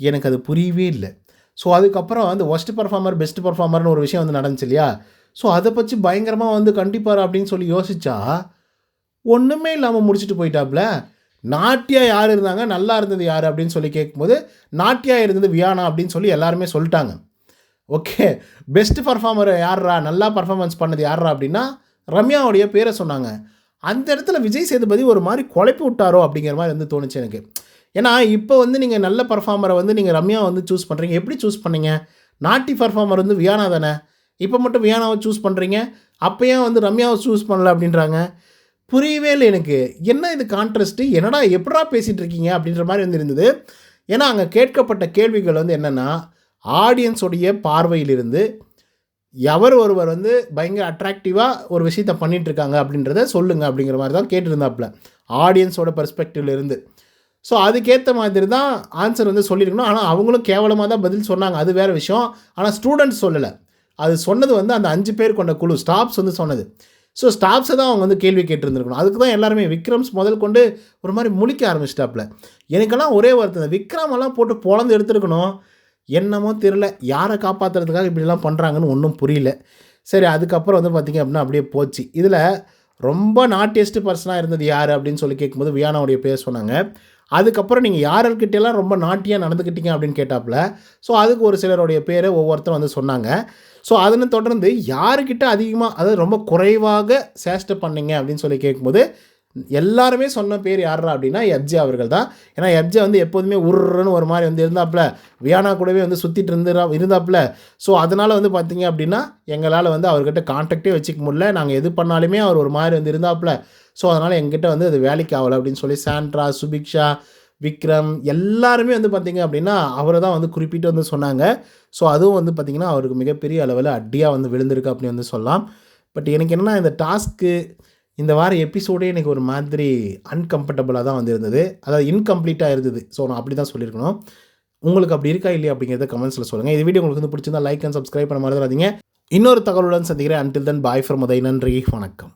எனக்கு அது புரியவே இல்லை. ஸோ அதுக்கப்புறம் அந்த ஒஸ்ட் பர்ஃபார்மர் பெஸ்ட் பர்ஃபார்மர்னு ஒரு விஷயம் வந்து நடந்துச்சு இல்லையா? ஸோ அதை பற்றி பயங்கரமாக வந்து கண்டிப்பார் அப்படின்னு சொல்லி யோசித்தா ஒன்றுமே இல்லாமல் முடிச்சுட்டு போயிட்டாப்புல நாட்டியா யார் இருந்தாங்க? நல்லா இருந்தது யார்? அப்படின்னு சொல்லி கேட்கும்போது நாட்டியா இருந்தது வியானா அப்படின்னு சொல்லி எல்லாருமே சொல்லிட்டாங்க. ஓகே. பெஸ்ட் பர்ஃபார்மர் யார்ரா நல்லா பர்ஃபார்மன்ஸ் பண்ணது யார்ரா அப்படின்னா ரம்யாவுடைய பேரை சொன்னாங்க. அந்த இடத்துல விஜய் சேதுபதி ஒரு மாதிரி குழப்பி விட்டாரோ அப்படிங்கிற மாதிரி வந்து தோணுச்சு எனக்கு. ஏன்னா இப்போ வந்து நீங்கள் நல்ல பர்ஃபார்மரை வந்து நீங்கள் ரம்யா வந்து சூஸ் பண்ணுறீங்க எப்படி சூஸ் பண்ணீங்க? நாட்டி பர்ஃபார்மர் வந்து வியானா தானே? இப்போ மட்டும் வியானாவை சூஸ் பண்ணுறீங்க அப்போ ஏன் வந்து ரம்யாவை சூஸ் பண்ணல அப்படின்றாங்க? புரியவே இல்லை எனக்கு. என்ன இது கான்ட்ரஸ்ட்டு என்னடா எப்படா பேசிகிட்டு இருக்கீங்க? அப்படின்ற மாதிரி வந்து இருந்தது. ஏன்னா அங்கே கேட்கப்பட்ட கேள்விகள் வந்து என்னென்னா ஆடியன்ஸோடைய பார்வையிலிருந்து எவர் ஒருவர் வந்து பயங்கர அட்ராக்டிவாக ஒரு விஷயத்த பண்ணிகிட்ருக்காங்க அப்படின்றத சொல்லுங்க அப்படிங்கிற மாதிரி தான் கேட்டிருந்தாப்புல. ஆடியன்ஸோட பர்ஸ்பெக்டிவ்லேருந்து ஸோ அதுக்கேற்ற மாதிரி தான் ஆன்சர் வந்து சொல்லியிருக்கணும். ஆனால் அவங்களும் கேவலமாக தான் பதில் சொன்னாங்க. அது வேறு விஷயம். ஆனால் ஸ்டூடெண்ட்ஸ் சொல்லலை. அது சொன்னது வந்து அந்த அஞ்சு பேர் கொண்ட குழு. ஸ்டாஃப்ஸ் வந்து சொன்னது. ஸோ ஸ்டாஃப்ஸை தான் அவங்க வந்து கேள்வி கேட்டிருந்துருக்கணும். அதுக்கு தான் எல்லாருமே விக்ரம்ஸ் முதல் கொண்டு ஒரு மாதிரி முழிக்க ஆரம்பிச்சிட்டாப்புல எனக்கெல்லாம் ஒரே வருத்தம். இந்த போட்டு பொழந்து எடுத்துருக்கணும். என்னமோ தெரில யாரை காப்பாற்றுறதுக்காக இப்படிலாம் பண்ணுறாங்கன்னு ஒன்றும் புரியல. சரி அதுக்கப்புறம் வந்து பார்த்திங்க அப்படின்னா அப்படியே போச்சு. இதில் ரொம்ப நாட்டியஸ்ட் பர்சனாக இருந்தது யார் அப்படின்னு சொல்லி கேட்கும்போது வியானாவுடைய பேர் சொன்னாங்க. அதுக்கப்புறம் நீங்கள் யார்கிட்டலாம் ரொம்ப நாட்டியாக நடந்துக்கிட்டீங்க அப்படின்னு கேட்டாப்புல ஸோ அதுக்கு ஒரு சிலருடைய பேரை ஒவ்வொருத்தரும் வந்து சொன்னாங்க. ஸோ அதனை தொடர்ந்து யாருக்கிட்ட அதிகமாக அதாவது ரொம்ப குறைவாக சேஷ்டை பண்ணீங்க அப்படின்னு சொல்லி கேட்கும்போது எல்லாருமே சொன்ன பேர் யாரா அப்படின்னா எப்ஜே அவர்கள் தான். ஏன்னா எப்ஜே வந்து எப்போதுமே உருன்னு ஒரு மாதிரி வந்து இருந்தாப்புல. வியானா கூடவே வந்து சுற்றிட்டு இருந்து இருந்தாப்புல. ஸோ அதனால் வந்து பார்த்தீங்க அப்படின்னா எங்களால் வந்து அவர்கிட்ட கான்டாக்டே வச்சுக்க முடியல. நாங்கள் எது பண்ணாலுமே அவர் ஒரு மாதிரி வந்து இருந்தாப்புல. ஸோ அதனால் எங்கிட்ட வந்து அது வேலைக்கு ஆகலை அப்படின்னு சொல்லி சாண்ட்ரா சுபிக்ஷா விக்ரம் எல்லாருமே வந்து பார்த்திங்க அப்படின்னா அவரை தான் வந்து குறிப்பிட்டு வந்து சொன்னாங்க. ஸோ அதுவும் வந்து பார்த்திங்கன்னா அவருக்கு மிகப்பெரிய அளவில் அடியாக வந்து விழுந்திருக்கு அப்படின்னு வந்து சொல்லலாம். பட் எனக்கு என்னென்னா இந்த டாஸ்க்கு இந்த வார எபிசோடே எனக்கு ஒரு மாதிரி அன்கம்ஃபர்டபுளாக தான் வந்து இருந்தது. அதாவது இன்கம்ப்ளீட்டாக இருந்தது. ஸோ நான் அப்படி தான் சொல்லியிருக்கணும். உங்களுக்கு அப்படி இருக்கா இல்லையா அப்படிங்கிறத கமெண்ட்ஸில் சொல்லுங்கள் இந்த வீடியோ உங்களுக்கு வந்து பிடிச்சிருந்தா லைக் அண்ட் சப்ஸ்கிரைப் பண்ண மாதிரி இன்னொரு தகவலுடன் சந்திக்கிறேன். Until then bye from Uday நன்றி. வணக்கம்.